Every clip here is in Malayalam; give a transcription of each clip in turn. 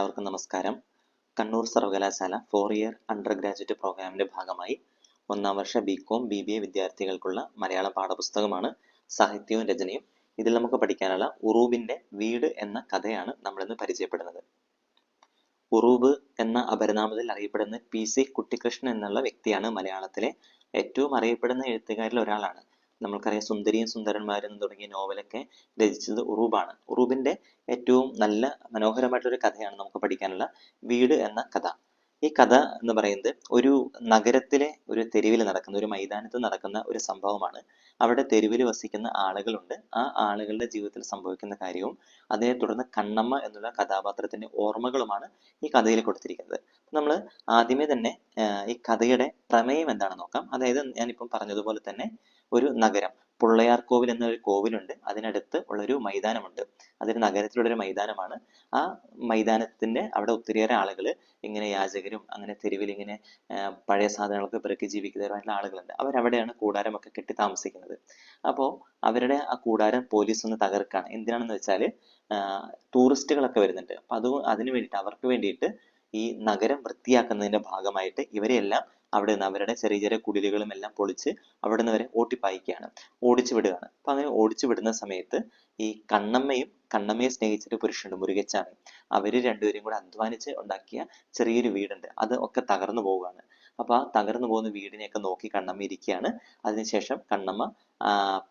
എല്ലാവർക്കും നമസ്കാരം. കണ്ണൂർ സർവകലാശാല ഫോർ ഇയർ അണ്ടർ ഗ്രാജുവേറ്റ് പ്രോഗ്രാമിന്റെ ഭാഗമായി ഒന്നാം വർഷ B com B B A വിദ്യാർത്ഥികൾക്കുള്ള മലയാള പാഠപുസ്തകമാണ് സാഹിത്യവും രചനയും. ഇതിൽ നമുക്ക് പഠിക്കാനുള്ള ഉറൂബിന്റെ വീട് എന്ന കഥയാണ് നമ്മളിന്ന് പരിചയപ്പെടുന്നത്. ഉറൂബ് എന്ന അപരനാമത്തിൽ അറിയപ്പെടുന്ന പി സി കുട്ടിക്കൃഷ്ണൻ എന്നുള്ള വ്യക്തിയാണ് മലയാളത്തിലെ ഏറ്റവും അറിയപ്പെടുന്ന എഴുത്തുകാരിൽ ഒരാളാണ്. നമ്മൾക്കറിയാം സുന്ദരിയും സുന്ദരന്മാരും തുടങ്ങിയ നോവലൊക്കെ രചിച്ചത് ഉറൂബാണ്. ഉറൂബിന്റെ ഏറ്റവും നല്ല മനോഹരമായിട്ടൊരു കഥയാണ് നമുക്ക് പഠിക്കാനുള്ള വീട് എന്ന കഥ. ഈ കഥ എന്ന് പറയുന്നത് ഒരു നഗരത്തിലെ ഒരു തെരുവിൽ നടക്കുന്ന ഒരു മൈതാനത്ത് നടക്കുന്ന ഒരു സംഭവമാണ്. അവിടെ തെരുവിൽ വസിക്കുന്ന ആളുകളുണ്ട്. ആ ആളുകളുടെ ജീവിതത്തിൽ സംഭവിക്കുന്ന കാര്യവും അതിനെ തുടർന്ന് കണ്ണമ്മ എന്നുള്ള കഥാപാത്രത്തിന്റെ ഓർമ്മകളുമാണ് ഈ കഥയിൽ കൊടുത്തിരിക്കുന്നത്. നമ്മൾ ആദ്യമേ തന്നെ ഈ കഥയുടെ പ്രമേയം എന്താണെന്ന് നോക്കാം. അതായത് ഞാനിപ്പം പറഞ്ഞതുപോലെ തന്നെ ഒരു നഗരം. പുള്ളയാർ കോവിൽ എന്നൊരു കോവിലുണ്ട്. അതിനടുത്ത് ഉള്ളൊരു മൈതാനമുണ്ട്. അതൊരു നഗരത്തിലുള്ള ഒരു മൈതാനമാണ്. ആ മൈതാനത്തിന്റെ അവിടെ ഒത്തിരിയേറെ ആളുകൾ ഇങ്ങനെ യാചകരും അങ്ങനെ തെരുവിൽ ഇങ്ങനെ പഴയ സാധനങ്ങളൊക്കെ പെറുക്കി ജീവിക്കുന്നവരായിട്ടുള്ള ആളുകളുണ്ട്. അവരവിടെയാണ് കൂടാരമൊക്കെ കെട്ടി താമസിക്കുന്നത്. അപ്പോൾ അവരുടെ ആ കൂടാരം പോലീസ് ഒന്ന് തകർക്കാണ്. എന്തിനാണെന്ന് വെച്ചാൽ ടൂറിസ്റ്റുകളൊക്കെ വരുന്നുണ്ട്. അപ്പം അത് അതിന് വേണ്ടിയിട്ട് അവർക്ക് വേണ്ടിയിട്ട് ഈ നഗരം വൃത്തിയാക്കുന്നതിന്റെ ഭാഗമായിട്ട് ഇവരെല്ലാം അവിടെ നിന്ന് അവരുടെ ചെറിയ ചെറിയ കുടിലുകളും എല്ലാം പൊളിച്ച് അവിടെ നിന്ന് അവരെ ഓട്ടിപ്പായിക്കുകയാണ്. ഓടിച്ചു വിടുകയാണ്. അപ്പൊ അങ്ങനെ ഓടിച്ചു വിടുന്ന സമയത്ത് ഈ കണ്ണമ്മയും കണ്ണമ്മയെ സ്നേഹിച്ചൊരു പുരുഷനുണ്ട് മുരുകച്ചാണ്. അവർ രണ്ടുപേരും കൂടെ അധ്വാനിച്ച് ഉണ്ടാക്കിയ ചെറിയൊരു വീടുണ്ട്. അത് ഒക്കെ തകർന്നു പോവുകയാണ്. അപ്പൊ ആ തകർന്നു പോകുന്ന വീടിനെയൊക്കെ നോക്കി കണ്ണമ്മ ഇരിക്കുകയാണ്. അതിനുശേഷം കണ്ണമ്മ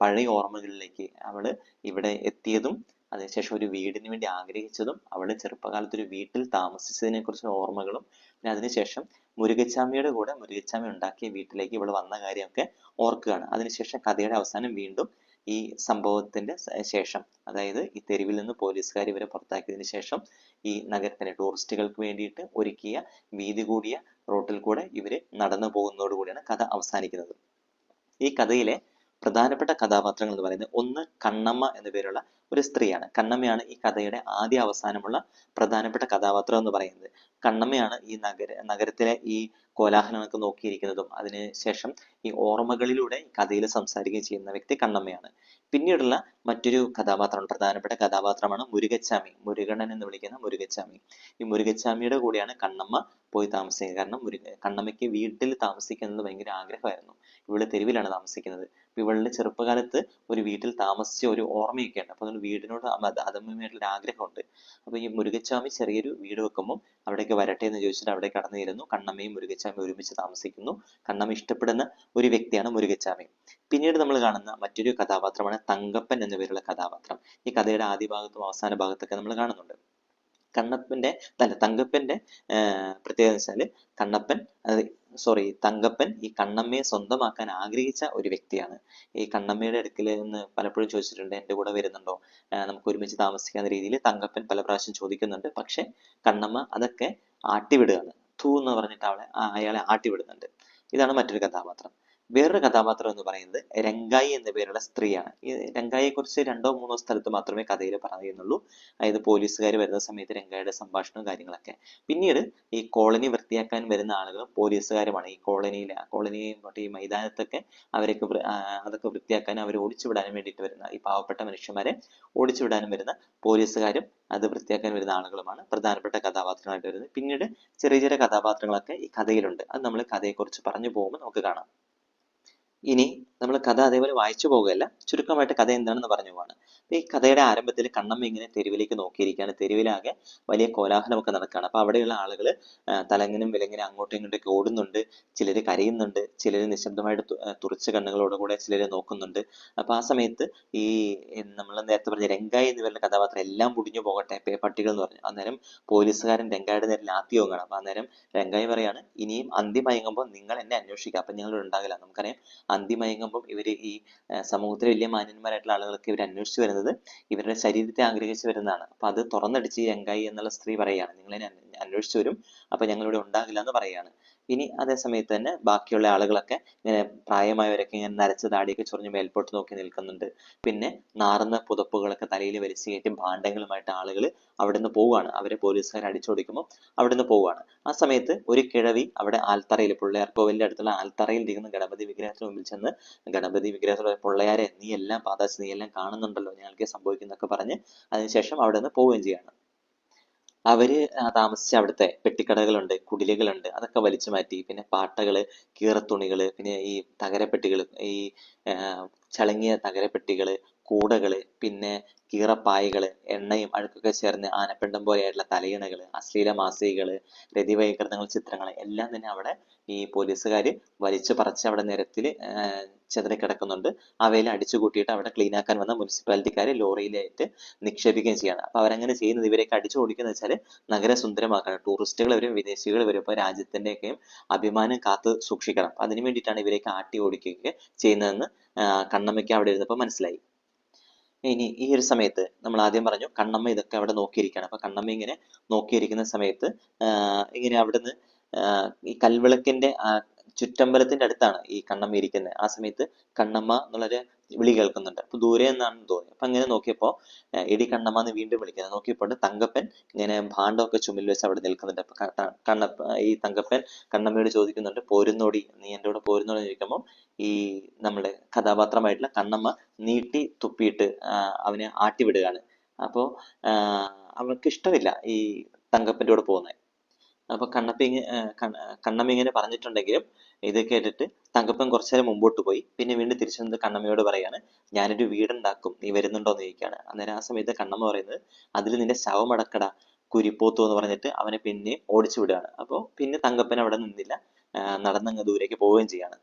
പഴയ ഓർമ്മകളിലേക്ക് അവൾ ഇവിടെ എത്തിയതും അതിനുശേഷം ഒരു വീടിന് വേണ്ടി ആഗ്രഹിച്ചതും അവളുടെ ചെറുപ്പകാലത്ത് ഒരു വീട്ടിൽ താമസിച്ചതിനെ കുറിച്ച് ഓർമ്മകളും പിന്നെ അതിനുശേഷം മുരുകച്ചാമിയുടെ കൂടെ മുരുകച്ചാമി ഉണ്ടാക്കിയ വീട്ടിലേക്ക് ഇവൾ വന്ന കാര്യമൊക്കെ ഓർക്കുകയാണ്. അതിനുശേഷം കഥയുടെ അവസാനം വീണ്ടും ഈ സംഭവത്തിന്റെ ശേഷം അതായത് ഈ തെരുവിൽ നിന്ന് പോലീസുകാർ ഇവരെ പുറത്താക്കിയതിനു ശേഷം ഈ നഗരത്തിലെ ടൂറിസ്റ്റുകൾക്ക് വേണ്ടിയിട്ട് ഒരുക്കിയ വീതി കൂടിയ റോട്ടിൽ കൂടെ ഇവർ നടന്നു പോകുന്നതോടുകൂടിയാണ് കഥ അവസാനിക്കുന്നത്. ഈ കഥയിലെ പ്രധാനപ്പെട്ട കഥാപാത്രങ്ങൾ എന്ന് പറയുന്നത് ഒന്ന് കണ്ണമ്മ എന്ന പേരുള്ള ഒരു സ്ത്രീയാണ്. കണ്ണമ്മയാണ് ഈ കഥയുടെ ആദ്യ അവസാനമുള്ള പ്രധാനപ്പെട്ട കഥാപാത്രം എന്ന് പറയുന്നത്. കണ്ണമ്മയാണ് ഈ നഗര നഗരത്തിലെ ഈ കോലാഹലങ്ങളൊക്കെ നോക്കിയിരിക്കുന്നതും അതിന് ശേഷം ഈ ഓർമ്മകളിലൂടെ കഥയിൽ സംസാരിക്കുകയും ചെയ്യുന്ന വ്യക്തി കണ്ണമ്മയാണ്. പിന്നീടുള്ള മറ്റൊരു കഥാപാത്രം പ്രധാനപ്പെട്ട കഥാപാത്രമാണ് മുരുകച്ചാമി. മുരുകണ്ണൻ എന്ന് വിളിക്കുന്ന മുരുകച്ചാമി. ഈ മുരുകച്ചാമിയുടെ കൂടെയാണ് കണ്ണമ്മ പോയി താമസിക്കുന്നത്. കാരണം മുരുക കണ്ണമ്മയ്ക്ക് വീട്ടിൽ താമസിക്കുന്നത് ഭയങ്കര ആഗ്രഹമായിരുന്നു. ഇവിടെ തെരുവിലാണ് താമസിക്കുന്നത്. ഇവളുടെ ചെറുപ്പകാലത്ത് ഒരു വീട്ടിൽ താമസിച്ച ഒരു ഓർമ്മയൊക്കെ ഉണ്ട് അപ്പൊ അതുകൊണ്ട് വീടിനോട് അമ- അദമ്യമായിട്ടുള്ള ആഗ്രഹമുണ്ട്. അപ്പൊ ഈ മുരുകച്ചാമി ചെറിയൊരു വീട് വെക്കുമ്പോൾ അവിടേക്ക് വരട്ടെ എന്ന് ചോദിച്ചിട്ട് അവിടെ കടന്നിരുന്നു. കണ്ണമ്മയും മുരുകച്ചാമി ഒരുമിച്ച് താമസിക്കുന്നു. കണ്ണമ്മ ഇഷ്ടപ്പെടുന്ന ഒരു വ്യക്തിയാണ് മുരുകച്ചാമി. പിന്നീട് നമ്മൾ കാണുന്ന മറ്റൊരു കഥാപാത്രമാണ് തങ്കപ്പൻ എന്ന പേരുള്ള കഥാപാത്രം. ഈ കഥയുടെ ആദ്യ ഭാഗത്തും അവസാന ഭാഗത്തൊക്കെ നമ്മൾ കാണുന്നുണ്ട്. കണ്ണപ്പന്റെ അല്ല തങ്കപ്പന്റെ പ്രത്യേകത വെച്ചാൽ കണ്ണപ്പൻ സോറി തങ്കപ്പൻ ഈ കണ്ണമ്മയെ സ്വന്തമാക്കാൻ ആഗ്രഹിച്ച ഒരു വ്യക്തിയാണ്. ഈ കണ്ണമ്മയുടെ അടുക്കൽ നിന്ന് പലപ്പോഴും ചോദിച്ചിട്ടുണ്ട് എന്റെ കൂടെ വരുന്നുണ്ടോ? നമുക്ക് ഒരുമിച്ച് താമസിക്കാവുന്ന രീതിയിൽ തങ്കപ്പൻ പല പ്രാവശ്യം ചോദിക്കുന്നുണ്ട്. പക്ഷെ കണ്ണമ്മ അതൊക്കെ ആട്ടിവിടുകയാണ്. ഥൂ എന്ന് പറഞ്ഞിട്ട് അവളെ അയാളെ ആട്ടിവിടുന്നുണ്ട്. ഇതാണ് മറ്റൊരു കഥാപാത്രം. വേറൊരു കഥാപാത്രം എന്ന് പറയുന്നത് രംഗായി എന്ന പേരുള്ള സ്ത്രീയാണ്. ഈ രംഗായിയെ കുറിച്ച് രണ്ടോ മൂന്നോ സ്ഥലത്ത് മാത്രമേ കഥയിൽ പറയുന്നുള്ളൂ. അതായത് പോലീസുകാർ വരുന്ന സമയത്ത് രംഗായിയുടെ സംഭാഷണവും കാര്യങ്ങളൊക്കെ. പിന്നീട് ഈ കോളനി വൃത്തിയാക്കാൻ വരുന്ന ആളുകളും പോലീസുകാരുമാണ്. ഈ കോളനിയിലെ ആ കോളനി മറ്റേ ഈ മൈതാനത്തൊക്കെ അവരൊക്കെ അതൊക്കെ വൃത്തിയാക്കാൻ അവരെ ഓടിച്ചു വേണ്ടിയിട്ട് വരുന്ന ഈ പാവപ്പെട്ട മനുഷ്യന്മാരെ ഓടിച്ചു വിടാനും വരുന്ന പോലീസുകാരും അത് വൃത്തിയാക്കാൻ വരുന്ന ആളുകളുമാണ് പ്രധാനപ്പെട്ട കഥാപാത്രങ്ങളായിട്ട് വരുന്നത്. പിന്നീട് ചെറിയ ചെറിയ കഥാപാത്രങ്ങളൊക്കെ ഈ കഥയിലുണ്ട്. അത് നമ്മൾ കഥയെക്കുറിച്ച് പറഞ്ഞു പോകുമ്പോൾ നമുക്ക് കാണാം. ഇനി നമ്മൾ കഥ അതേപോലെ വായിച്ചു പോകുകയല്ല ചുരുക്കമായിട്ട് കഥ എന്താണെന്ന് പറഞ്ഞു പോവാണ്. ഈ കഥയുടെ ആരംഭത്തിൽ കണ്ണമ്മ ഇങ്ങനെ തെരുവിലേക്ക് നോക്കിയിരിക്കുകയാണ്. തെരുവിലാകെ വലിയ കോലാഹലമൊക്കെ നടക്കുകയാണ്. അപ്പോൾ അവിടെയുള്ള ആളുകൾ തലങ്ങനും വിലങ്ങനും അങ്ങോട്ടും ഇങ്ങോട്ടൊക്കെ ഓടുന്നുണ്ട്. ചിലർ കരയുന്നുണ്ട്. ചിലർ നിശബ്ദമായിട്ട് തുറച്ച കണ്ണുകളോടുകൂടെ ചിലർ നോക്കുന്നുണ്ട്. അപ്പോൾ ആ സമയത്ത് ഈ നമ്മൾ നേരത്തെ പറഞ്ഞ രംഗായി എന്ന് പറയുന്ന കഥാപാത്രം എല്ലാം മുടിഞ്ഞു പോകട്ടെ പട്ടികൾ എന്ന് പറഞ്ഞു. അന്നേരം പോലീസുകാരൻ രംഗായുടെ നേരെ ലാത്തി പോകണം അപ്പൊ അന്നേരം രംഗായി പറയാണ് ഇനിയും അന്തി മയങ്ങുമ്പോൾ നിങ്ങൾ എന്നെ അന്വേഷിക്കുക. അപ്പൊ ഞങ്ങൾ ഉണ്ടാകില്ല. നമുക്കറിയാം അന്തി മയങ്ങുമ്പോൾ ഇവർ ഈ സമൂഹത്തിൽ വലിയ മാന്യന്മാരായിട്ടുള്ള ആളുകളൊക്കെ ഇവർ അന്വേഷിച്ചു വരുന്നത് ഇവരുടെ ശരീരത്തെ ആഗ്രഹിച്ചു വരുന്നതാണ്. അപ്പൊ അത് തുറന്നടിച്ച് ഈ രംഗായി എന്നുള്ള സ്ത്രീ പറയുകയാണ്. അന്വേ- അന്വേഷിച്ചു വരും. അപ്പൊ ഞങ്ങൾ ഇവിടെ ഉണ്ടാകില്ല എന്ന് പറയാണ് ഇനി അതേ സമയത്ത് തന്നെ ബാക്കിയുള്ള ആളുകളൊക്കെ ഇങ്ങനെ പ്രായമായവരൊക്കെ ഇങ്ങനെ നരച്ച താടിയൊക്കെ ചൊറിഞ്ഞ് മേൽപോട്ട് നോക്കി നിൽക്കുന്നുണ്ട്. പിന്നെ നാറുന്ന പുതപ്പുകളൊക്കെ തലയിൽ വലിച്ചു കയറ്റി ഭാണ്ഡങ്ങളുമായിട്ട് ആളുകൾ അവിടെ നിന്ന് പോവുകയാണ്. അവരെ പോലീസുകാർ അടിച്ചോടിക്കുമ്പോൾ നിന്ന് പോവുകയാണ്. ആ സമയത്ത് ഒരു കിഴവി അവിടെ ആൽത്തറയിൽ പുള്ളയാർക്കോവിലിന്റെ അടുത്തുള്ള ആൽത്തറയിൽ ഇരിക്കുന്ന ഗണപതി വിഗ്രഹത്തിന് മുമ്പിൽ ചെന്ന് ഗണപതി വിഗ്രഹത്തിലുള്ള പൊള്ളയാരെ നീ എല്ലാം പാതാച്ച് നീ എല്ലാം കാണുന്നുണ്ടല്ലോ ഞങ്ങൾക്ക് സംഭവിക്കുന്നൊക്കെ പറഞ്ഞ് അതിനുശേഷം അവിടെ നിന്ന് പോവുകയും ചെയ്യാണ്. അവർ ആ താമസിച്ച അവിടുത്തെ പെട്ടിക്കടകളുണ്ട് കുടിലുകളുണ്ട് അതൊക്കെ വലിച്ചു മാറ്റി. പിന്നെ പാട്ടകൾ കീറത്തുണികൾ പിന്നെ ഈ തകരപ്പെട്ടികൾ ഈ ചളങ്ങിയ തകരപ്പെട്ടികൾ കൂടകൾ പിന്നെ കീറപ്പായകൾ എണ്ണയും അഴുക്കൊക്കെ ചേർന്ന് ആനപ്പിണ്ടം പോലെയായിട്ടുള്ള തലയിണകൾ അശ്ലീല മാസികകൾ രതിവൈകൃതങ്ങൾ ചിത്രങ്ങൾ എല്ലാം തന്നെ അവിടെ ഈ പോലീസുകാർ വലിച്ചു പറിച്ച് അവിടെ നിരത്തിൽ ആഹ് ചിതറിക്കിടക്കുന്നുണ്ട് അവയെല്ലാം അടിച്ചു കൂട്ടിയിട്ട് അവിടെ ക്ലീൻ ആക്കാൻ വന്ന മുനിസിപ്പാലിറ്റിക്കാര് ലോറിയിലായിട്ട് നിക്ഷേപിക്കുകയും ചെയ്യാണ്. അപ്പൊ അവരങ്ങനെ ചെയ്യുന്നത് ഇവരെയൊക്കെ അടിച്ചു ഓടിക്കുന്നത് വെച്ചാൽ നഗരം സുന്ദരമാക്കണം ടൂറിസ്റ്റുകൾ വരും വിദേശികൾ വരും അപ്പോൾ രാജ്യത്തിന്റെയൊക്കെയും അഭിമാനം കാത്ത് സൂക്ഷിക്കണം. അതിനു വേണ്ടിയിട്ടാണ് ഇവരെയൊക്കെ ആട്ടി ഓടിക്കുകയൊക്കെ ചെയ്യുന്നതെന്ന് കണ്ണമ്മയ്ക്ക് അവിടെ ഇരുന്നപ്പോൾ മനസ്സിലായി. ഇനി ഈ ഒരു സമയത്ത് നമ്മൾ ആദ്യം പറഞ്ഞു കണ്ണമ്മ ഇതൊക്കെ അവിടെ നോക്കിയിരിക്കുകയാണ്. അപ്പൊ കണ്ണമ്മ ഇങ്ങനെ നോക്കിയിരിക്കുന്ന സമയത്ത് ഇങ്ങനെ അവിടുന്ന് ഈ കൽവിളക്കിന്റെ ആ ചുറ്റമ്പലത്തിന്റെ അടുത്താണ് ഈ കണ്ണമ്മ ഇരിക്കുന്നത് ആ സമയത്ത് കണ്ണമ്മ എന്നുള്ളൊരു വിളി കേൾക്കുന്നുണ്ട്. അപ്പൊ ദൂരെ നിന്നാണെന്ന് തോന്നി. അപ്പൊ അങ്ങനെ നോക്കിയപ്പോ എടി കണ്ണമ്മ എന്ന് വീണ്ടും വിളിക്കുന്നത് നോക്കിയപ്പോൾ തങ്കപ്പൻ ഇങ്ങനെ ഭാണ്ഡമൊക്കെ ചുമലിൽ വെച്ച് അവിടെ നിൽക്കുന്നുണ്ട്. അപ്പൊ ക- ക- കണ്ണപ്പ ഈ തങ്കപ്പൻ കണ്ണമ്മയോട് ചോദിക്കുന്നുണ്ട് പോരുന്നോടി നീ എന്റെ കൂടെ പോരുന്നോടി ചോദിക്കുമ്പോൾ ഈ നമ്മുടെ കഥാപാത്രമായിട്ടുള്ള കണ്ണമ്മ നീട്ടി തുപ്പിയിട്ട് അവനെ ആട്ടി വിടുകയാണ് അപ്പോൾ അവൾക്ക് ഇഷ്ടമില്ല ഈ തങ്കപ്പന്റെ കൂടെ പോകുന്നത് അപ്പൊ കണ്ണപ്പ കണ്ണമ്മ ഇങ്ങനെ പറഞ്ഞിട്ടുണ്ടെങ്കിലും ഇത് കേട്ടിട്ട് തങ്കപ്പൻ കുറച്ചു നേരം മുമ്പോട്ട് പോയി. പിന്നെ വീണ്ടും തിരിച്ചു വന്ന് കണ്ണമ്മയോട് പറയാണ് ഞാനൊരു വീടുണ്ടാക്കും നീ വരുന്നുണ്ടോ എന്ന് ചോദിക്കുകയാണ് അന്നേരം ആ സമയത്ത് കണ്ണമ്മ പറയുന്നത് അതിൽ നിന്റെ ശവമടക്കട കുരിപ്പോത്തു എന്ന് പറഞ്ഞിട്ട് അവനെ പിന്നെ ഓടിച്ചു വിടുകയാണ്. അപ്പോൾ പിന്നെ തങ്കപ്പൻ അവിടെ നിന്നില്ല. നടന്നങ്ങ് ദൂരേക്ക് പോവുകയും ചെയ്യാണ്.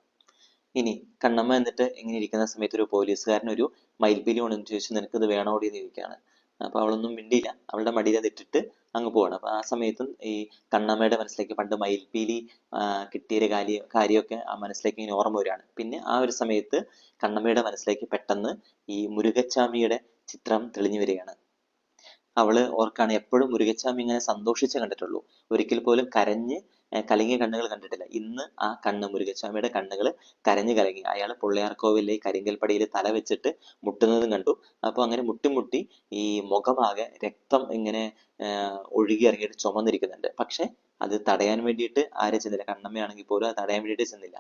ഇനി കണ്ണമ്മ എന്നിട്ട് ഇങ്ങനെ ഇരിക്കുന്ന സമയത്ത് ഒരു പോലീസുകാരൻ ഒരു മയിൽപ്പീലി കൊണ്ടെന്ന് ചോദിച്ചു നിനക്ക് ഇത് വേണോടി? എന്ന് ചോദിക്കുകയാണ്. അപ്പൊ അവളൊന്നും മിണ്ടിയില്ല. അവളുടെ മടിയിൽ അത് ഇട്ടിട്ട് അങ്ങ് പോവാണ്. അപ്പൊ ആ സമയത്തും ഈ കണ്ണമ്മയുടെ മനസ്സിലേക്ക് പണ്ട് മയിൽപ്പീലി കിട്ടിയ കാര്യ കാര്യം കാര്യമൊക്കെ ആ മനസ്സിലേക്ക് ഇങ്ങനെ ഓർമ്മ വരികയാണ്. പിന്നെ ആ ഒരു സമയത്ത് കണ്ണമ്മയുടെ മനസ്സിലേക്ക് പെട്ടെന്ന് ഈ മുരുകച്ചാമിയുടെ ചിത്രം തെളിഞ്ഞു വരികയാണ്. അവൾ ഓർക്കാണ് എപ്പോഴും മുരുകച്ചാമി ഇങ്ങനെ സന്തോഷിച്ച് കണ്ടിട്ടുള്ളൂ. ഒരിക്കൽ പോലും കരഞ്ഞ് കലങ്ങിയ കണ്ണുകൾ കണ്ടിട്ടില്ല. ഇന്ന് ആ കണ്ണ് മുരുകസ്വാമിയുടെ കണ്ണുകൾ കരഞ്ഞു കലങ്ങി. അയാൾ പുള്ളയാർക്കോവിലെ കരിങ്കൽപ്പടിയിൽ തല വെച്ചിട്ട് മുട്ടുന്നതും കണ്ടു. അപ്പോൾ അങ്ങനെ മുട്ടി മുട്ടി ഈ മുഖമാകെ രക്തം ഇങ്ങനെ ഒഴുകി ഇറങ്ങിയിട്ട് ചുമന്നിരിക്കുന്നുണ്ട്. പക്ഷെ അത് തടയാൻ വേണ്ടിയിട്ട് ആരും ചെന്നില്ല. കണ്ണമ്മയാണെങ്കിൽ പോലും അത് തടയാൻ വേണ്ടിയിട്ട് ചെന്നില്ല.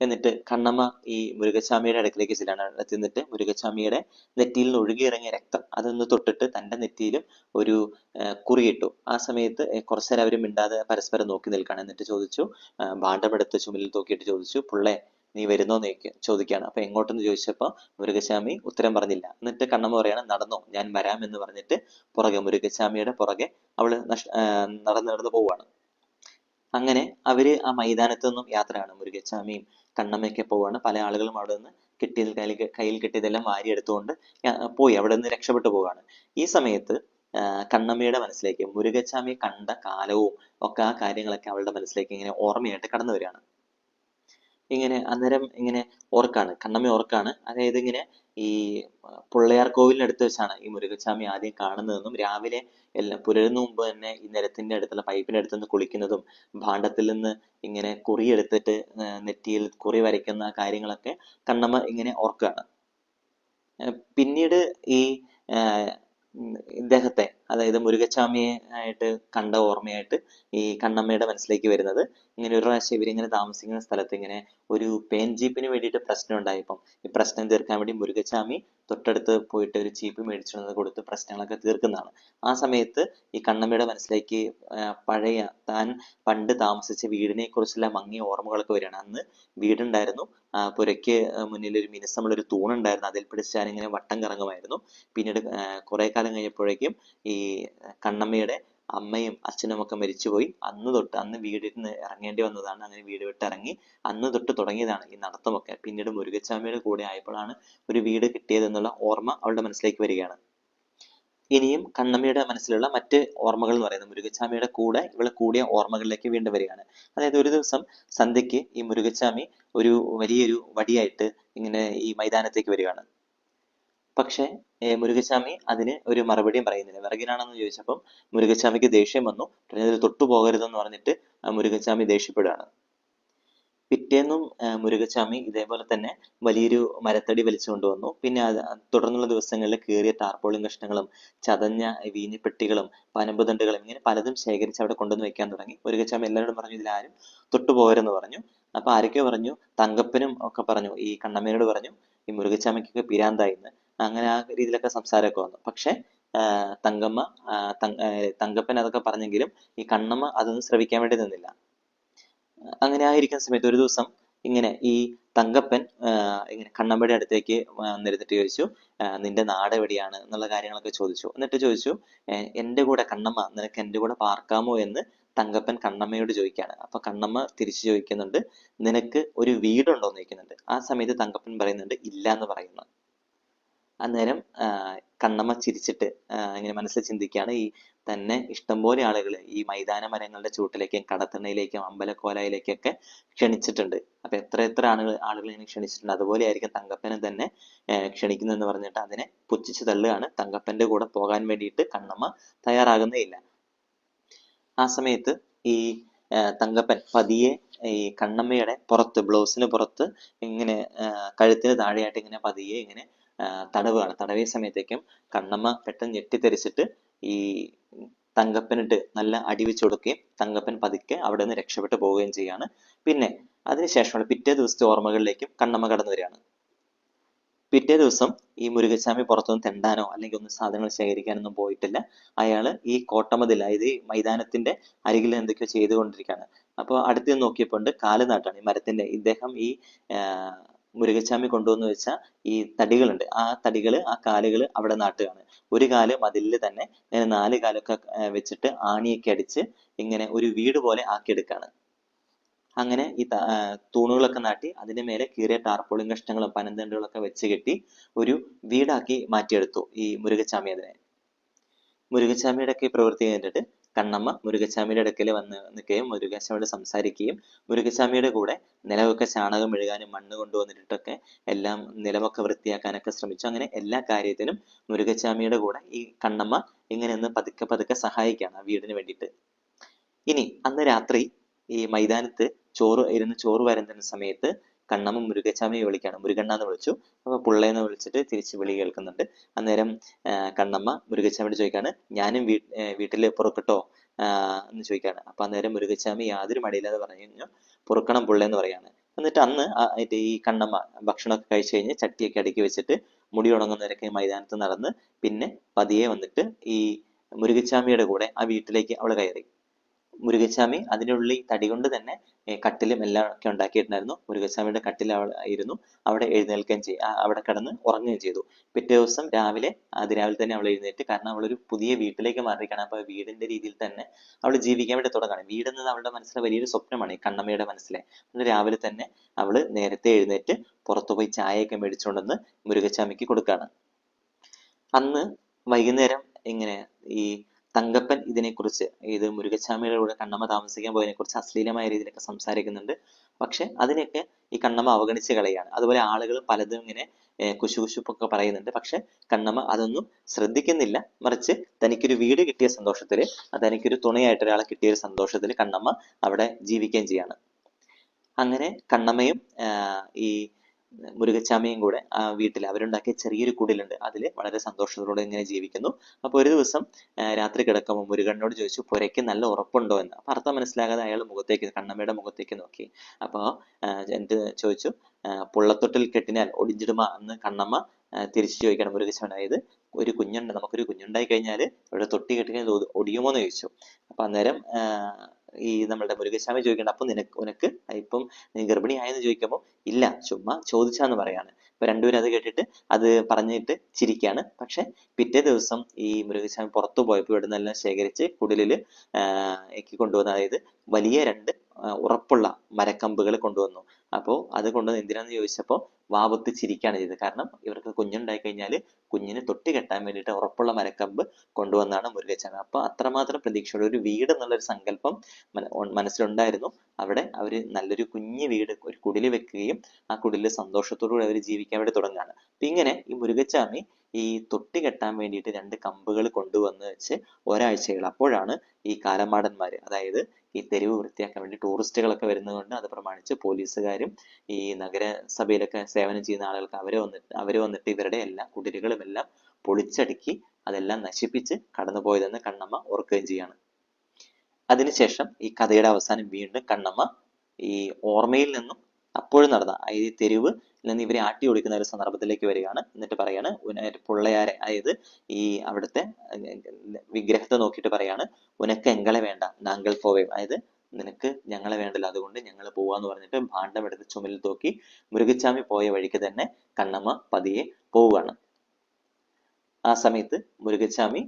എന്നിട്ട് കണ്ണമ്മ ഈ മുരുകസ്വാമിയുടെ അടുക്കിലേക്ക് ചെല്ലാണ്. ചെന്നിട്ട് മുരുകസ്വാമിയുടെ നെറ്റിയിൽ നിന്ന് ഒഴുകിയിറങ്ങിയ രക്തം അതൊന്ന് തൊട്ടിട്ട് തന്റെ നെറ്റിയിലും ഒരു കുറിയിട്ടു. ആ സമയത്ത് കുറച്ചു നേരം അവർ മിണ്ടാതെ പരസ്പരം നോക്കി നിൽക്കുകയാണ് എന്നിട്ട് ചോദിച്ചു ഭാണ്ഡമെടുത്ത് ചുമലിൽ തൂക്കിയിട്ട് ചോദിച്ചു പുള്ളേ നീ വരുന്നോന്ന് നോക്കി ചോദിക്കുകയാണ്. അപ്പൊ എങ്ങോട്ടെന്ന് ചോദിച്ചപ്പോ മുരുകസ്വാമി ഉത്തരം പറഞ്ഞില്ല. എന്നിട്ട് കണ്ണമ്മ പറയാണ് നടന്നോ ഞാൻ വരാം എന്ന് പറഞ്ഞിട്ട് പുറകെ മുരുകസ്വാമിയുടെ പുറകെ അവൾ നടന്ന് നടന്ന് പോവുകയാണ് അങ്ങനെ അവർ ആ മൈതാനത്ത് നിന്നും യാത്രയാണ് മുരുകസ്വാമിയും കണ്ണമ്മയൊക്കെ പോവാണ്. പല ആളുകളും അവിടെ നിന്ന് കിട്ടിയത് കയ്യിൽ കയ്യിൽ കിട്ടിയതെല്ലാം വാരി എടുത്തുകൊണ്ട് യാ- പോയി അവിടെ നിന്ന് രക്ഷപ്പെട്ടു പോവാണ്. ഈ സമയത്ത് കണ്ണമ്മയുടെ മനസ്സിലേക്ക് മുരുകസ്വാമി കണ്ട കാലവും ഒക്കെ ആ കാര്യങ്ങളൊക്കെ അവളുടെ മനസ്സിലേക്ക് ഇങ്ങനെ ഓർമ്മയായിട്ട് കടന്നു വരികയാണ് ഇങ്ങനെ അന്നേരം ഇങ്ങനെ ഓർക്കാണ് കണ്ണമ്മ ഓർക്കാണ്. അതായത് ഇങ്ങനെ ഈ പുള്ളയാർ കോവിലിനടുത്ത് വെച്ചാണ് ഈ മുരുകസ്വാമി ആദ്യം കാണുന്നതെന്നും രാവിലെ എല്ലാം പുലരുന്ന മുമ്പ് തന്നെ ഈ നിലത്തിന്റെ അടുത്തുള്ള പൈപ്പിന്റെ അടുത്ത് നിന്ന് കുളിക്കുന്നതും ഭാണ്ഡത്തിൽ നിന്ന് ഇങ്ങനെ കുറി എടുത്തിട്ട് നെറ്റിയിൽ കുറി വരയ്ക്കുന്ന കാര്യങ്ങളൊക്കെ കണ്ണമ്മ ഇങ്ങനെ ഓർക്കുകയാണ് പിന്നീട് ഈ ഇദ്ദേഹത്തെ അതായത് മുരുകസ്വാമിയെ ആയിട്ട് കണ്ട ഓർമ്മയായിട്ട് ഈ കണ്ണമ്മയുടെ മനസ്സിലേക്ക് വരുന്നത് ഇങ്ങനെ ഒരു പ്രാവശ്യം ഇവരിങ്ങനെ താമസിക്കുന്ന സ്ഥലത്ത് ഇങ്ങനെ ഒരു പേൻ ജീപ്പിന് വേണ്ടിയിട്ട് പ്രശ്നം ഉണ്ടായപ്പം ഈ പ്രശ്നം തീർക്കാൻ വേണ്ടി മുരുകച്ചാമി തൊട്ടടുത്ത് പോയിട്ട് ഒരു ജീപ്പ് മേടിച്ചു വന്ന് കൊടുത്ത് പ്രശ്നങ്ങളൊക്കെ തീർക്കുന്നതാണ്. ആ സമയത്ത് ഈ കണ്ണമ്മയുടെ മനസ്സിലേക്ക് പഴയ താൻ പണ്ട് താമസിച്ച വീടിനെ കുറിച്ചുള്ള മങ്ങിയ ഓർമ്മകളൊക്കെ വരികയാണ്. അന്ന് വീടുണ്ടായിരുന്നു പുരയ്ക്ക് മുന്നിൽ ഒരു മിനുസമുള്ള ഒരു തൂണുണ്ടായിരുന്നു അതിൽ പിടിച്ച് ഞാനിങ്ങനെ വട്ടം കറങ്ങുമായിരുന്നു. പിന്നീട് കുറെ കാലം കഴിഞ്ഞപ്പോഴേക്കും ഈ കണ്ണമ്മയുടെ അമ്മയും അച്ഛനും ഒക്കെ മരിച്ചുപോയി. അന്ന് തൊട്ട് അന്ന് വീടിൽ നിന്ന് ഇറങ്ങേണ്ടി വന്നതാണ്. അങ്ങനെ വീട് വിട്ട് ഇറങ്ങി അന്ന് തൊട്ട് തുടങ്ങിയതാണ് ഈ നടത്തമൊക്കെ. പിന്നീട് മുരുകച്ചാമിയുടെ കൂടെ ആയപ്പോഴാണ് ഒരു വീട് കിട്ടിയതെന്നുള്ള ഓർമ്മ അവളുടെ മനസ്സിലേക്ക് വരികയാണ്. ഇനിയും കണ്ണമ്മയുടെ മനസ്സിലുള്ള മറ്റ് ഓർമ്മകൾ എന്ന് പറയുന്നത് മുരുകച്ചാമിയുടെ കൂടെ ഇവൾ കൂടിയ ഓർമ്മകളിലേക്ക് വീണ്ടും വരികയാണ്. അതായത് ഒരു ദിവസം സന്ധ്യയ്ക്ക് ഈ മുരുകച്ചാമി ഒരു വലിയൊരു വടിയായിട്ട് ഇങ്ങനെ ഈ മൈതാനത്തേക്ക് വരികയാണ്. പക്ഷേ മുരുകസ്വാമി അതിന് ഒരു മറുപടിയും പറയുന്നില്ല. വിറകിനാണെന്ന് ചോദിച്ചപ്പം മുരുകസ്വാമിക്ക് ദേഷ്യം വന്നു. പിന്നെ അതിൽ തൊട്ടു പോകരുതെന്ന് പറഞ്ഞിട്ട് മുരുകസ്വാമി ദേഷ്യപ്പെടുകയാണ്. പിറ്റേന്നും മുരുകസ്വാമി ഇതേപോലെ തന്നെ വലിയൊരു മരത്തടി വലിച്ചു കൊണ്ടുവന്നു. പിന്നെ അത് തുടർന്നുള്ള ദിവസങ്ങളിൽ കീറിയ ടാർപോളിൻ കഷ്ണങ്ങളും ചതഞ്ഞ വീഞ്ഞിപ്പെട്ടികളും പനമ്പുതണ്ടുകളും ഇങ്ങനെ പലതും ശേഖരിച്ച് അവിടെ കൊണ്ടുവന്ന് വെക്കാൻ തുടങ്ങി. മുരുകസ്വാമി എല്ലാവരോടും പറഞ്ഞു ഇതിലാരും തൊട്ടുപോകരുതെന്ന് പറഞ്ഞു. അപ്പൊ ആരൊക്കെയോ പറഞ്ഞു തങ്കപ്പനും ഒക്കെ പറഞ്ഞു ഈ കണ്ണമ്മേനോട് പറഞ്ഞു ഈ മുരുകസ്വാമിക്കൊക്കെ പിരാന്തായിന്ന്. അങ്ങനെ ആ രീതിയിലൊക്കെ സംസാരമൊക്കെ വന്നു. പക്ഷെ തങ്കമ്മ തങ്കപ്പൻ അതൊക്കെ പറഞ്ഞെങ്കിലും ഈ കണ്ണമ്മ അതൊന്നും ശ്രവിക്കാൻ വേണ്ടി നിന്നില്ല. അങ്ങനെ ആയിരിക്കുന്ന സമയത്ത് ഒരു ദിവസം ഇങ്ങനെ ഈ തങ്കപ്പൻ ഇങ്ങനെ കണ്ണമ്മയുടെ അടുത്തേക്ക് വന്നിരുന്നിട്ട് ചോദിച്ചു നിന്റെ നാട് എവിടെയാണ്? എന്നുള്ള കാര്യങ്ങളൊക്കെ ചോദിച്ചു. എന്നിട്ട് ചോദിച്ചു "ഏ, എന്റെ കൂടെ കണ്ണമ്മ നിനക്ക് എന്റെ കൂടെ പാർക്കാമോ? എന്ന് തങ്കപ്പൻ കണ്ണമ്മയോട് ചോദിക്കുകയാണ് അപ്പൊ കണ്ണമ്മ തിരിച്ചു ചോദിക്കുന്നുണ്ട് നിനക്ക് ഒരു വീടുണ്ടോ? എന്ന് ചോദിക്കുന്നുണ്ട്. ആ സമയത്ത് തങ്കപ്പൻ പറയുന്നുണ്ട് ഇല്ല എന്ന് പറയുന്നു. അന്നേരം കണ്ണമ്മ ചിരിച്ചിട്ട് ഇങ്ങനെ മനസ്സിൽ ചിന്തിക്കുകയാണ് ഈ തന്നെ ഇഷ്ടംപോലെ ആളുകൾ ഈ മൈതാന മരങ്ങളുടെ ചൂട്ടിലേക്കും കടത്തിണ്ണയിലേക്കും അമ്പലക്കോലയിലേക്കൊക്കെ ക്ഷണിച്ചിട്ടുണ്ട്. അപ്പൊ എത്ര എത്ര ആളുകൾ ആളുകൾ ഇങ്ങനെ ക്ഷണിച്ചിട്ടുണ്ട്. അതുപോലെ ആയിരിക്കും തങ്കപ്പനെ തന്നെ ക്ഷണിക്കുന്നു എന്ന് പറഞ്ഞിട്ട് അതിനെ പുച്ഛിച്ച് തള്ളുകയാണ്. തങ്കപ്പന്റെ കൂടെ പോകാൻ വേണ്ടിയിട്ട് കണ്ണമ്മ തയ്യാറാകുന്നേ ഇല്ല. ആ സമയത്ത് ഈ തങ്കപ്പൻ പതിയെ ഈ കണ്ണമ്മയുടെ പുറത്ത് ബ്ലൗസിന് പുറത്ത് ഇങ്ങനെ കഴുത്തിന് താഴെയായിട്ട് ഇങ്ങനെ പതിയെ ഇങ്ങനെ തടവുകയാണ്. തടവിയ സമയത്തേക്കും കണ്ണമ്മ പെട്ടെന്ന് ഞെട്ടിത്തെറിച്ചിട്ട് ഈ തങ്കപ്പനിട്ട് നല്ല അടി വെച്ച് കൊടുക്കുകയും തങ്കപ്പൻ പതുക്കെ അവിടെ നിന്ന് രക്ഷപ്പെട്ടു പോവുകയും ചെയ്യാണ്. പിന്നെ അതിനുശേഷമുള്ള പിറ്റേ ദിവസത്തെ ഓർമ്മകളിലേക്കും കണ്ണമ്മ കടന്നു വരികയാണ്. പിറ്റേ ദിവസം ഈ മുരുകസ്വാമി പുറത്തൊന്നും തെണ്ടാനോ അല്ലെങ്കിൽ ഒന്നും സാധനങ്ങൾ ശേഖരിക്കാനൊന്നും പോയിട്ടില്ല. അയാൾ ഈ കോട്ടമതിൽ അതായത് ഈ മൈതാനത്തിന്റെ അരികിൽ എന്തൊക്കെയോ ചെയ്തുകൊണ്ടിരിക്കുകയാണ്. അപ്പോൾ അടുത്ത് നോക്കിയപ്പോൾ കാൽ നാട്ടാണ് ഈ മരത്തിന്റെ. ഇദ്ദേഹം ഈ മുരുകച്ചാമി കൊണ്ടുവന്ന് വെച്ച ഈ തടികളുണ്ട്. ആ തടികൾ ആ കാലുകൾ അവിടെ നാട്ടുകയാണ്. ഒരു കാൽ മതിലിൽ തന്നെ ഇങ്ങനെ നാല് കാലൊക്കെ വെച്ചിട്ട് ആണിയൊക്കെ അടിച്ച് ഇങ്ങനെ ഒരു വീട് പോലെ ആക്കിയെടുക്കാണ് അങ്ങനെ ഈ തൂണുകളൊക്കെ നാട്ടി അതിന്റെ മേലെ കീറിയ ടാർപോളിൻ കഷ്ണങ്ങളും പനന്തണ്ടുകളൊക്കെ വെച്ച് കെട്ടി ഒരു വീടാക്കി മാറ്റിയെടുത്തു ഈ മുരുകച്ചാമി അതിനെ. മുരുകച്ചാമിയുടെ ഒക്കെ പ്രവൃത്തി കണ്ടിട്ട് കണ്ണമ്മ മുരുകച്ചാമിയുടെ അടുക്കൽ വന്ന് നിൽക്കുകയും മുരുകച്ചാമിയോട് സംസാരിക്കുകയും മുരുകച്ചാമിയുടെ കൂടെ നിലമൊക്കെ ചാണകം മെഴുകാനും മണ്ണ് കൊണ്ടുവന്നിട്ടൊക്കെ എല്ലാം നിലമൊക്കെ വൃത്തിയാക്കാനൊക്കെ ശ്രമിച്ചു. അങ്ങനെ എല്ലാ കാര്യത്തിനും മുരുകച്ചാമിയുടെ കൂടെ ഈ കണ്ണമ്മ ഇങ്ങനെ ഒന്ന് പതുക്കെ പതുക്കെ സഹായിക്കുകയാണ് ആ വീടിന് വേണ്ടിയിട്ട്. ഇനി അന്ന് രാത്രി ഈ മൈതാനത്ത് ചോറ് ഇരുന്ന് ചോറ് വരുന്ന സമയത്ത് കണ്ണമ്മ മുരുകച്ചാമിയെ വിളിക്കാണ് മുരുകണ്ണ എന്ന് വിളിച്ചു. അപ്പൊ പുള്ളേന്ന് വിളിച്ചിട്ട് തിരിച്ച് വിളി കേൾക്കുന്നുണ്ട്. അന്നേരം കണ്ണമ്മ മുരുകച്ചാമിയോട് ചോദിക്കാണ് ഞാനും വീ ഏർ വീട്ടിൽ പുറപ്പെട്ടോ? എന്ന് ചോദിക്കാണ് അപ്പൊ അന്നേരം മുരുകച്ചാമി യാതൊരു മടിയില്ലാതെ പറഞ്ഞു കഴിഞ്ഞു പൊറുക്കണം പുള്ളേന്ന് പറയാണ് എന്നിട്ട് അന്ന് ഈ കണ്ണമ്മ ഭക്ഷണമൊക്കെ കഴിച്ചു കഴിഞ്ഞ് ചട്ടിയൊക്കെ അടുക്കി വെച്ചിട്ട് മുടി ഉണങ്ങുന്നവരൊക്കെ മൈതാനത്ത് നടന്ന് പിന്നെ പതിയെ വന്നിട്ട് ഈ മുരുകച്ചാമിയുടെ കൂടെ ആ വീട്ടിലേക്ക് അവൾ കയറി. മുരുകസ്വാമി അതിനുള്ളിൽ തടി കൊണ്ട് തന്നെ കട്ടിലും എല്ലാം ഒക്കെ ഉണ്ടാക്കിയിട്ടുണ്ടായിരുന്നു. മുരുകസ്വാമിയുടെ കട്ടിൽ ആയിരുന്നു. അവിടെ എഴുന്നേൽക്കുകയും ചെയ്യും അവിടെ കിടന്ന് ഉറങ്ങുകയും ചെയ്തു. പിറ്റേ ദിവസം രാവിലെ അതിരാവിലെ തന്നെ അവൾ എഴുന്നേറ്റ് കാരണം അവൾ ഒരു പുതിയ വീട്ടിലേക്ക് മാറിയിരിക്കുകയാണ്. അപ്പൊ വീടിന്റെ രീതിയിൽ തന്നെ അവൾ ജീവിക്കാൻ വേണ്ടി തുടങ്ങുകയാണ്. വീട് എന്നത് അവളുടെ മനസ്സിലെ വലിയൊരു സ്വപ്നമാണ് ഈ കണ്ണമ്മയുടെ മനസ്സിലെ. രാവിലെ തന്നെ അവൾ നേരത്തെ എഴുന്നേറ്റ് പുറത്തുപോയി ചായയൊക്കെ മേടിച്ചുകൊണ്ടെന്ന് മുരുകസ്വാമിക്ക് കൊടുക്കുകയാണ്. അന്ന് വൈകുന്നേരം ഇങ്ങനെ ഈ തങ്കപ്പൻ ഇതിനെക്കുറിച്ച് ഇത് മുരുകച്ചാമിയുടെ കൂടെ കണ്ണമ്മ താമസിക്കാൻ പോയതിനെ കുറിച്ച് അശ്ലീലമായ രീതിയിലൊക്കെ സംസാരിക്കുന്നുണ്ട്. പക്ഷെ അതിനെയൊക്കെ ഈ കണ്ണമ്മ അവഗണിച്ച് കളയാണ്. അതുപോലെ ആളുകൾ പലതും ഇങ്ങനെ കുശുകുശുപ്പൊക്കെ പറയുന്നുണ്ട്. പക്ഷെ കണ്ണമ്മ അതൊന്നും ശ്രദ്ധിക്കുന്നില്ല. മറിച്ച് തനിക്കൊരു വീട് കിട്ടിയ സന്തോഷത്തിൽ തനിക്കൊരു തുണയായിട്ട് ഒരാളെ കിട്ടിയ ഒരു സന്തോഷത്തിൽ കണ്ണമ്മ അവിടെ ജീവിക്കുകയും ചെയ്യാണ്. അങ്ങനെ കണ്ണമ്മയും ഈ മുരുകച്ചാമിയും കൂടെ ആ വീട്ടിൽ അവരുണ്ടാക്കിയ ചെറിയൊരു കുടിലുണ്ട്. അതിൽ വളരെ സന്തോഷത്തോടെ ഇങ്ങനെ ജീവിക്കുന്നു. അപ്പോൾ ഒരു ദിവസം രാത്രി കിടക്കുമ്പോൾ മുരുകണ്ണോട് ചോദിച്ചു പുരയ്ക്ക് നല്ല ഉറപ്പുണ്ടോ? എന്ന്. അപ്പൊ അർത്ഥം മനസ്സിലാകാതെ അയാൾ മുഖത്തേക്ക് കണ്ണമ്മയുടെ മുഖത്തേക്ക് നോക്കി. അപ്പോൾ എന്ത് ചോദിച്ചു? പുള്ളത്തൊട്ടിൽ കെട്ടിനാൽ ഒടിഞ്ഞിടുമ? എന്ന് കണ്ണമ്മ തിരിച്ചു ചോദിക്കണം മുരുകച്ചാമി. അതായത് ഒരു കുഞ്ഞുണ്ട്. നമുക്കൊരു കുഞ്ഞുണ്ടായി കഴിഞ്ഞാൽ ഇവിടെ തൊട്ടി ഇത് ഒടിയുമോ എന്ന് ചോദിച്ചു. അപ്പൊ അന്നേരം ഈ നമ്മളുടെ മുരുകസ്വാമി ചോദിക്കേണ്ട. അപ്പൊ നിനക്ക് ഉനക്ക് ഇപ്പം നീ ഗർഭിണിയായെന്ന് ചോദിക്കുമ്പോൾ ഇല്ല ചുമ്മാ ചോദിച്ചാന്ന് പറയാണ്. അപ്പൊ രണ്ടുപേരും അത് കേട്ടിട്ട് അത് പറഞ്ഞിട്ട് ചിരിക്കാണ്. പക്ഷെ പിറ്റേ ദിവസം ഈ മുരുകസ്വാമി പുറത്തു പോയപ്പോൾ ഇവിടെ നിന്നെല്ലാം ശേഖരിച്ച് കുടിലിൽ ഏക്കി കൊണ്ടുവന്ന അതായത് വലിയ രണ്ട് ഉറപ്പുള്ള മരക്കമ്പുകൾ കൊണ്ടുവന്നു. അപ്പോൾ അത് കൊണ്ടുവന്ന് എന്തിനാന്ന് ചോദിച്ചപ്പോൾ വാവത്ത് ചിരിക്കുകയാണ് ചെയ്തത്. കാരണം ഇവർക്ക് കുഞ്ഞുണ്ടായി കഴിഞ്ഞാൽ കുഞ്ഞിനെ തൊട്ടി കെട്ടാൻ വേണ്ടിയിട്ട് ഉറപ്പുള്ള മരക്കമ്പ് കൊണ്ടുവന്നാണ് മുരുകച്ചാണ് അപ്പോൾ അത്രമാത്രം പ്രതീക്ഷയോടെ ഒരു വീട് എന്നുള്ളൊരു സങ്കല്പം മനസ്സിലുണ്ടായിരുന്നു. അവിടെ അവർ നല്ലൊരു കുഞ്ഞു വീട് ഒരു കുടിൽ വെക്കുകയും ആ കുടിലിൽ സന്തോഷത്തോടെ അവർ ജീവിക്കാൻ വേണ്ടി തുടങ്ങുകയാണ്. ഇങ്ങനെ ഈ മുരുകച്ചാമി ഈ തൊട്ടി കെട്ടാൻ വേണ്ടിയിട്ട് രണ്ട് കമ്പുകൾ കൊണ്ടുവന്ന് വെച്ച് ഒരാഴ്ചകൾ അപ്പോഴാണ് ഈ കാലമാടന്മാർ അതായത് ഈ തെരുവ് വൃത്തിയാക്കാൻ വേണ്ടി ടൂറിസ്റ്റുകളൊക്കെ വരുന്നതുകൊണ്ട് അത് പ്രമാണിച്ച് പോലീസുകാരും ഈ നഗരസഭയിലൊക്കെ സേവനം ചെയ്യുന്ന ആളുകൾക്ക് അവരെ വന്നിട്ട് അവർ വന്നിട്ട് ഇവരുടെ എല്ലാ കുടിലുകളും എല്ലാം പൊളിച്ചടുക്കി അതെല്ലാം നശിപ്പിച്ച് കടന്നുപോയതെന്ന് കണ്ണമ്മ ഓർക്കുകയും ചെയ്യാണ്. അതിനുശേഷം ഈ കഥയുടെ അവസാനം വീണ്ടും കണ്ണമ്മ ഈ ഓർമ്മയിൽ നിന്നും അപ്പോഴും നടന്ന ഈ തെരുവ് നിന്ന് ഇവരെ ആട്ടി ഓടിക്കുന്ന ഒരു സന്ദർഭത്തിലേക്ക് വരികയാണ്. എന്നിട്ട് പറയാണ് പുള്ളയാരെ അതായത് ഈ അവിടുത്തെ വിഗ്രഹത്തെ നോക്കിയിട്ട് പറയാണ് ഉനക്ക് എങ്കളെ വേണ്ട നാങ്കൾ പോവേം. അതായത് നിനക്ക് ഞങ്ങളെ വേണ്ടല്ലോ അതുകൊണ്ട് ഞങ്ങൾ പോവാന്ന് പറഞ്ഞിട്ട് ഭാണ്ഡം എടുത്ത് ചുമലിൽ തൂക്കി മുരുകച്ചാമി പോയ വഴിക്ക് തന്നെ കണ്ണമ്മ പതിയെ പോവുകയാണ്. ആ സമയത്ത് മുരുകച്ചാമി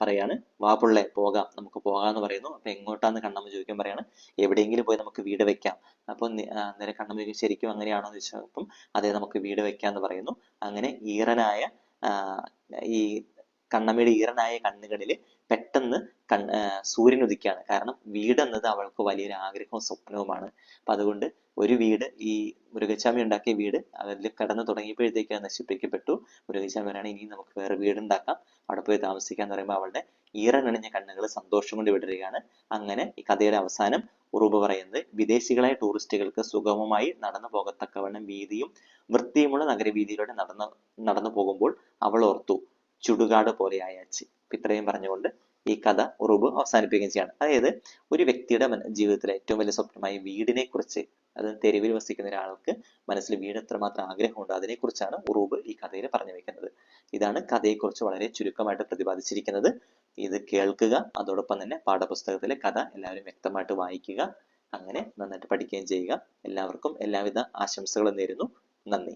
പറയാണ്. വാ പുള്ളേ പോകാം. നമുക്ക് പോകാന്ന് പറയുന്നു. അപ്പൊ എങ്ങോട്ടാന്ന് കണ്ണമ്മ ചോദിക്കാൻ പറയാണ്. എവിടെയെങ്കിലും പോയി നമുക്ക് വീട് വെക്കാം. അപ്പൊ നേരെ കണ്ണമ്മ ചോദിക്കും ശരിക്കും അങ്ങനെയാണോ? എന്ന് ചോദിച്ചപ്പം അതെ നമുക്ക് വീട് വെക്കാം എന്ന് പറയുന്നു. അങ്ങനെ ഈറനായ ഈ കണ്ണമ്മയുടെ ഈറനായ കണ്ണുകളിൽ പെട്ടെന്ന് കൺ സൂര്യൻ ഉദിക്കുകയാണ് കാരണം വീട് എന്നത് അവൾക്ക് വലിയൊരു ആഗ്രഹവും സ്വപ്നവുമാണ്. അപ്പൊ അതുകൊണ്ട് ഒരു വീട് ഈ മുരുകച്ചാമി ഉണ്ടാക്കിയ വീട് അതിൽ കടന്നു തുടങ്ങിയപ്പോഴത്തേക്ക് അത് നശിപ്പിക്കപ്പെട്ടു. മുരുകച്ചാമി പറയാണ് ഇനി നമുക്ക് വേറെ വീടുണ്ടാക്കാം. അവിടെ പോയി താമസിക്കാം എന്ന് പറയുമ്പോൾ അവളുടെ ഈറനണിഞ്ഞ കണ്ണുകൾ സന്തോഷം കൊണ്ട് വിടരുകയാണ്. അങ്ങനെ ഈ കഥയുടെ അവസാനം ഉറൂബ് പറയുന്നത് വിദേശികളായ ടൂറിസ്റ്റുകൾക്ക് സുഗമമായി നടന്നു പോകത്തക്കവണ്ണം വീതിയും വൃത്തിയുമുള്ള നഗരവീതിയിലൂടെ നടന്നു നടന്നു പോകുമ്പോൾ അവൾ ഓർത്തു ചുടുകാട് പോലെയായ അച്ചി. ഇത്രയും പറഞ്ഞുകൊണ്ട് ഈ കഥ ഉറുബ് അവസാനിപ്പിക്കുകയും ചെയ്യാണ്. അതായത് ഒരു വ്യക്തിയുടെ ജീവിതത്തിലെ ഏറ്റവും വലിയ സ്വപ്നമായ വീടിനെ കുറിച്ച് അത് തെരുവിൽ വസിക്കുന്ന ഒരാൾക്ക് മനസ്സിൽ വീട് എത്രമാത്രം ആഗ്രഹമുണ്ട് അതിനെക്കുറിച്ചാണ് ഉറൂബ് ഈ കഥയിൽ പറഞ്ഞു വെക്കുന്നത്. ഇതാണ് കഥയെക്കുറിച്ച് വളരെ ചുരുക്കമായിട്ട് പ്രതിപാദിച്ചിരിക്കുന്നത്. ഇത് കേൾക്കുക അതോടൊപ്പം തന്നെ പാഠപുസ്തകത്തിലെ കഥ എല്ലാവരും വ്യക്തമായിട്ട് വായിക്കുക അങ്ങനെ നന്നായിട്ട് പഠിക്കുകയും ചെയ്യുക. എല്ലാവർക്കും എല്ലാവിധ ആശംസകളും നേരുന്നു. നന്ദി.